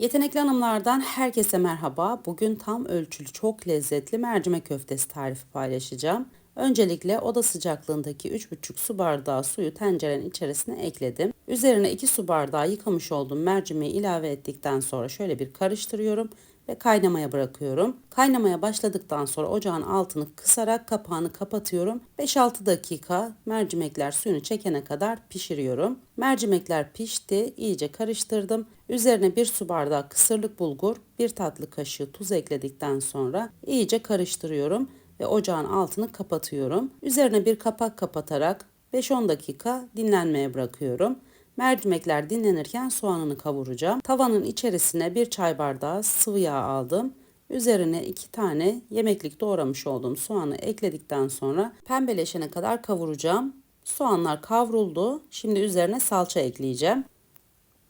Yetenekli hanımlardan herkese merhaba. Bugün tam ölçülü çok lezzetli mercimek köftesi tarifi paylaşacağım. Öncelikle oda sıcaklığındaki 3,5 su bardağı suyu tencerenin içerisine ekledim. Üzerine 2 su bardağı yıkamış olduğum mercimeği ilave ettikten sonra şöyle bir karıştırıyorum ve kaynamaya bırakıyorum. Kaynamaya başladıktan sonra ocağın altını kısarak kapağını kapatıyorum. 5-6 dakika mercimekler suyunu çekene kadar pişiriyorum. Mercimekler pişti, iyice karıştırdım. Üzerine bir su bardağı kısırlık bulgur, bir tatlı kaşığı tuz ekledikten sonra iyice karıştırıyorum ve ocağın altını kapatıyorum. Üzerine bir kapak kapatarak 5-10 dakika dinlenmeye bırakıyorum. Mercimekler dinlenirken soğanını kavuracağım. Tavanın içerisine bir çay bardağı sıvı yağ aldım. Üzerine iki tane yemeklik doğramış olduğum soğanı ekledikten sonra pembeleşene kadar kavuracağım. Soğanlar kavruldu. Şimdi üzerine salça ekleyeceğim.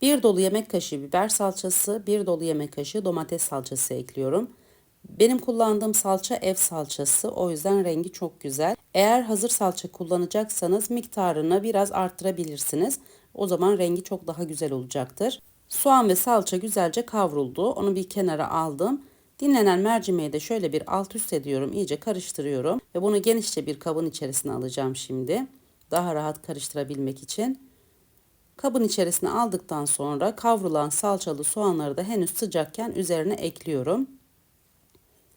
Bir dolu yemek kaşığı biber salçası, bir dolu yemek kaşığı domates salçası ekliyorum. Benim kullandığım salça ev salçası o yüzden rengi çok güzel. Eğer hazır salça kullanacaksanız miktarını biraz arttırabilirsiniz. O zaman rengi çok daha güzel olacaktır. Soğan ve salça güzelce kavruldu. Onu bir kenara aldım. Dinlenen mercimeği de şöyle bir alt üst ediyorum. iyice karıştırıyorum. Ve bunu genişçe bir kabın içerisine alacağım şimdi. Daha rahat karıştırabilmek için. Kabın içerisine aldıktan sonra kavrulan salçalı soğanları da henüz sıcakken üzerine ekliyorum.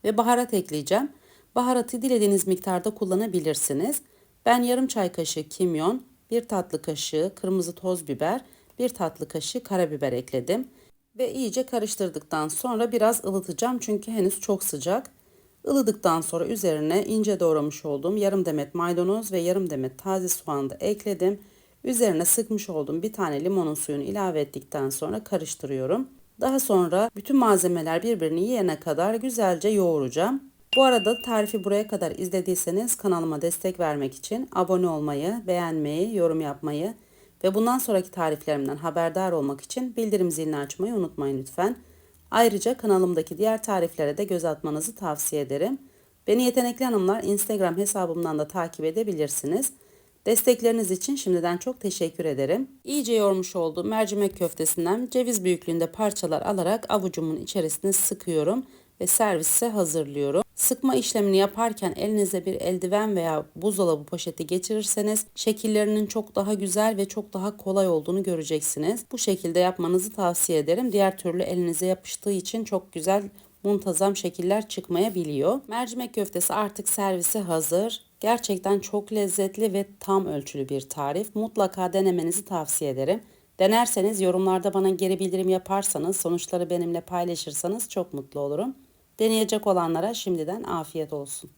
Ve baharat ekleyeceğim. Baharatı dilediğiniz miktarda kullanabilirsiniz. Ben yarım çay kaşığı kimyon, bir tatlı kaşığı kırmızı toz biber, bir tatlı kaşığı karabiber ekledim. Ve iyice karıştırdıktan sonra biraz ılıtacağım çünkü henüz çok sıcak. Ilıdıktan sonra üzerine ince doğramış olduğum yarım demet maydanoz ve yarım demet taze soğan da ekledim. Üzerine sıkmış olduğum bir tane limonun suyunu ilave ettikten sonra karıştırıyorum. Daha sonra bütün malzemeler birbirini yiyene kadar güzelce yoğuracağım. Bu arada tarifi buraya kadar izlediyseniz kanalıma destek vermek için abone olmayı, beğenmeyi, yorum yapmayı ve bundan sonraki tariflerimden haberdar olmak için bildirim zilini açmayı unutmayın lütfen. Ayrıca kanalımdaki diğer tariflere de göz atmanızı tavsiye ederim. Beni Yetenekli Hanımlar Instagram hesabımdan da takip edebilirsiniz. Destekleriniz için şimdiden çok teşekkür ederim. İyice yoğurmuş olduğum mercimek köftesinden ceviz büyüklüğünde parçalar alarak avucumun içerisine sıkıyorum ve servise hazırlıyorum. Sıkma işlemini yaparken elinize bir eldiven veya buzdolabı poşeti geçirirseniz şekillerinin çok daha güzel ve çok daha kolay olduğunu göreceksiniz. Bu şekilde yapmanızı tavsiye ederim. Diğer türlü elinize yapıştığı için çok güzel muntazam şekiller çıkmayabiliyor. Mercimek köftesi artık servise hazır. Gerçekten çok lezzetli ve tam ölçülü bir tarif. Mutlaka denemenizi tavsiye ederim. Denerseniz yorumlarda bana geri bildirim yaparsanız, sonuçları benimle paylaşırsanız çok mutlu olurum. Deneyecek olanlara şimdiden afiyet olsun.